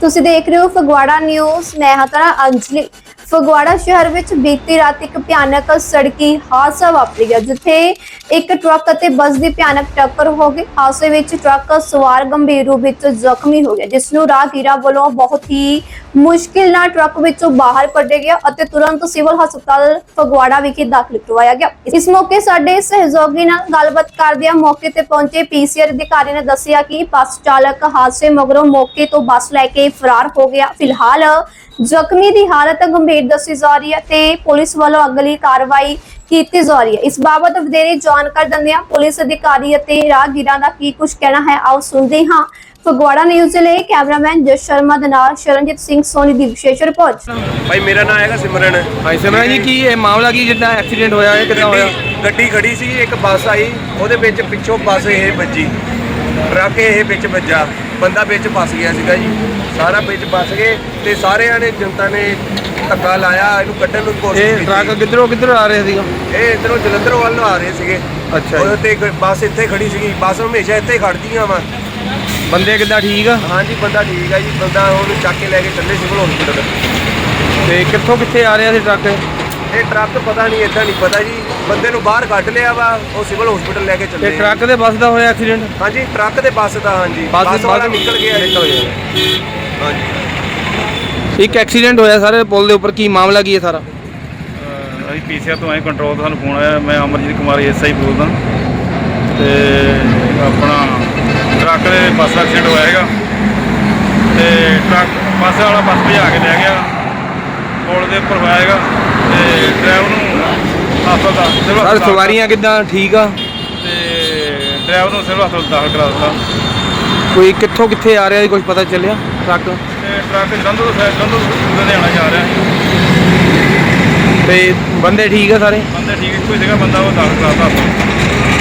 ਤੁਸੀਂ ਦੇਖ ਰਹੇ ਹੋ ਫਗਵਾੜਾ ਨਿਊਜ਼, ਮੈਂ ਹਾਂ ਤੁਹਾਡਾ ਅੰਜਲੀ। ਫਗਵਾੜਾ ਸ਼ਹਿਰ ਵਿੱਚ ਬੀਤੀ ਰਾਤ ਇੱਕ ਭਿਆਨਕ ਸੜਕੀ ਹਾਦਸਾ ਵਾਪਰ ਗਿਆ, ਜਿੱਥੇ ਇੱਕ ਟਰੱਕ ਅਤੇ ਬੱਸ ਦੀ ਭਿਆਨਕ ਟੱਕਰ ਹੋ ਗਈ। ਹਾਦਸੇ ਵਿੱਚ ਟਰੱਕ ਸਵਾਰ ਗੰਭੀਰ ਰੂਪ ਵਿੱਚ ਜ਼ਖਮੀ ਹੋ ਗਿਆ, ਜਿਸ ਨੂੰ ਰਾਹਗੀਰਾਂ ਵੱਲੋਂ ਬਹੁਤ ਹੀ ਮੁਸ਼ਕਿਲ ਨਾਲ ਟਰੱਕ ਵਿੱਚੋਂ ਬਾਹਰ ਕੱਢਿਆ ਗਿਆ ਅਤੇ ਤੁਰੰਤ ਸਿਵਲ ਹਸਪਤਾਲ ਫਗਵਾੜਾ ਵਿਖੇ ਦਾਖਲ ਕਰਵਾਇਆ ਗਿਆ। ਇਸ ਮੌਕੇ ਸਾਡੇ ਸਹਿਯੋਗੀ ਨਾਲ ਗੱਲਬਾਤ ਕਰਦਿਆਂ ਮੌਕੇ ਤੇ ਪਹੁੰਚੇ ਪੀਸੀਆਰ ਅਧਿਕਾਰੀ ਨੇ ਦੱਸਿਆ ਕਿ ਬੱਸ ਚਾਲਕ ਹਾਦਸੇ ਮਗਰੋਂ ਮੌਕੇ ਤੋਂ ਬੱਸ ਲੈ ਕੇ ਫਰਾਰ ਹੋ ਗਿਆ। ਫਿਲਹਾਲ ਜ਼ਖਮੀ ਦੀ ਹਾਲਤ ਗੰਭੀਰ ਦੱਸੀ ਜਾ ਰਹੀ ਹੈ ਤੇ ਪੁਲਿਸ ਵੱਲੋਂ ਅਗਲੀ ਕਾਰਵਾਈ ਕੀਤੀ ਜਾ ਰਹੀ ਹੈ। ਇਸ ਬਾਬਤ ਵਧੇਰੇ ਜਾਣਕਾਰੀ ਦਿੰਦਿਆਂ ਪੁਲਿਸ ਅਧਿਕਾਰੀ ਅਤੇ ਰਾਹਗੀਰਾਂ ਦਾ ਕੀ ਕੁਝ ਕਹਿਣਾ ਹੈ। ਆਓ ਸੁਣਦੇ ਹਾਂ। ਫਗਵਾੜਾ ਨਿਊਜ਼ ਲਈ ਕੈਮਰਾਮੈਨ ਜਸ ਸ਼ਰਮਾ ਦੇ ਨਾਲ ਸ਼ਰਨਜੀਤ ਸਿੰਘ ਸੋਨੀ ਦੀ ਵਿਸ਼ੇਸ਼ ਰਿਪੋਰਟ। ਭਾਈ ਮੇਰਾ ਨਾਮ ਹੈਗਾ ਸਿਮਰਨ। ਭਾਈ ਸਿਮਰਨ ਜੀ ਕੀ ਇਹ ਮਾਮਲਾ ਕੀ ਜਿੱਦਾਂ ਐਕਸੀਡੈਂਟ ਹੋਇਆ ਇਹ ਕਿੱਦਾਂ ਹੋਇਆ? ਗੱਡੀ ਗੱਡੀ ਖੜੀ ਸੀ ਇੱਕ ਬੱਸ ਆਈ ਉਹਦੇ ਵਿੱਚ ਪਿੱਛੋਂ ਬੱਸ ਇਹ ਵੱਜੀ। ਟਰੱਕ ਇਹ ਵਿੱਚ ਵੱਜਾ। ਬੰਦਾ ਵਿੱਚ ਫਸ ਗਿਆ ਸੀਗਾ ਜੀ। ਸਾਰਾ ਵਿੱਚ ਫਸ ਗਏ ਤੇ ਸਾਰਿਆਂ ਨੇ ਜਨਤਾ ਨੇ ਧੱਕਾ ਲਾਇਆ ਇਹਨੂੰ ਕੱਢਣ ਨੂੰ ਕੋਸ਼ਿਸ਼ ਇਹ ਕੀਤੀ। ਟਰੱਕ ਕਿੱਧਰੋਂ ਕਿੱਧਰ ਆ ਰਿਹਾ ਸੀਗਾ? ਇਹ ਇਧਰੋਂ ਜਲੰਧਰ ਵੱਲ ਨੂੰ ਆ ਰਹੇ ਸੀਗੇ। ਅੱਛਾ ਜੀ। ਉਹਦੇ ਤੇ ਇੱਕ ਬੱਸ ਇੱਥੇ ਖੜੀ ਸੀਗੀ। ਬੱਸ ਹਮੇਸ਼ਾ ਇੱਥੇ ਹੀ ਖੜਦੀਆਂ ਵਾ। ਬੰਦੇ ਕਿੱਦਾਂ ਠੀਕ ਆ? ਹਾਂਜੀ ਬੰਦਾ ਠੀਕ ਆ ਜੀ। ਬੰਦਾ ਉਹਨੂੰ ਚੱਕ ਕੇ ਲੈ ਕੇ ਚੱਲੇ ਸਿਵਲ ਹਸਪੀਟਲ ਤੇ ਕਿੱਥੋਂ ਕਿੱਥੇ ਆ ਰਿਹਾ ਸੀ ਟਰੱਕ? ਇਹ ਟਰੱਕ ਪਤਾ ਨਹੀਂ ਇਦਾਂ ਨਹੀਂ ਪਤਾ ਜੀ। ਬੰਦੇ ਨੂੰ ਬਾਹਰ ਕੱਢ ਲਿਆ ਵਾ ਉਹ ਸਿਵਲ ਹਸਪੀਟਲ ਲੈ ਕੇ ਤੇ ਚੱਲੇ ਆ। ਟਰੱਕ ਦੇ ਬੱਸ ਦਾ ਹੋਇਆ ਐਕਸੀਡੈਂਟ? ਹਾਂਜੀ ਟਰੱਕ ਤੇ ਬੱਸ ਦਾ ਹਾਂਜੀ। ਬੱਸ- ਬੱਸ ਵਾਲਾ ਬੱਸ- ਨਿਕਲ ਗਿਆ ਨਿਕਲ ਗਿਆ। ਹਾਂਜੀ। ਇੱਕ ਐਕਸੀਡੈਂਟ ਹੋਇਆ ਸਾਰੇ ਪੁਲ ਦੇ ਉੱਪਰ ਕੀ ਮਾਮਲਾ ਕੀ ਹੈ ਸਾਰਾ? ਅਹ ਅਸੀਂ ਪੀਸੀਆਰ ਤੋਂ ਆਏ ਕੰਟਰੋਲ ਤੋਂ ਸਾਨੂੰ ਫੋਨ ਆਇਆ ਮੈਂ ਅਮਰਜੀਤ ਕੁਮਾਰ ਐਸਆਈ ਬੋਲਦਾ। ਤੇ ਆਪਣਾ ਟਰੱਕ ਦੇ ਬੱਸ ਐਕਸੀਡੈਂਟ ਹੋਇਆ ਹੈਗਾ। ਤੇ ਟਰੱਕ ਬੱਸ ਵਾਲਾ ਬੱਸ ਭਜਾ ਕੇ ਲੈ ਗਿਆ। ਪੁਲ ਦੇ ਉੱਪਰ ਹੋਇਆ ਹੈਗਾ। ਤੇ ਡਰਾਈਵਰ ਨੂੰ ਹਸਪਤਾਲ ਸਿਵਲ ਸਰ ਹਸਪਤਾਲ ਸਵਾਰੀਆਂ ਕਿੱਦਾਂ? ਠੀਕ ਆ? ਤੇ ਡਰਾਈਵਰ ਨੂੰ ਸਿਵਲ ਹਸਪਤਾਲ ਦਾਖਲ ਕਰਾ ਦਿੱਤਾ। ਕੋਈ ਕਿੱਥੋਂ ਕਿੱਥੇ ਆ ਰਿਹਾ ਸੀ ਕੁਝ ਪਤਾ ਚੱਲਿਆ ਟਰੱਕ ਟਰੱਕ ਜਲੰਧਰ ਤੋਂ ਸਾਈਡ ਜਲੰਧਰ ਤੋਂ ਲੁਧਿਆਣਾ ਜਾ ਰਿਹਾ ਸੀ ਤੇ ਬੰਦੇ ਠੀਕ ਆ ਸਾਰੇ? ਬੰਦੇ ਠੀਕ ਇੱਕੋ ਹੀ ਸੀਗਾ ਬੰਦਾ ਉਹ ਦਾਖਲ ਕਰਾ ਦਿੱਤਾ ਹਸਪਤਾਲ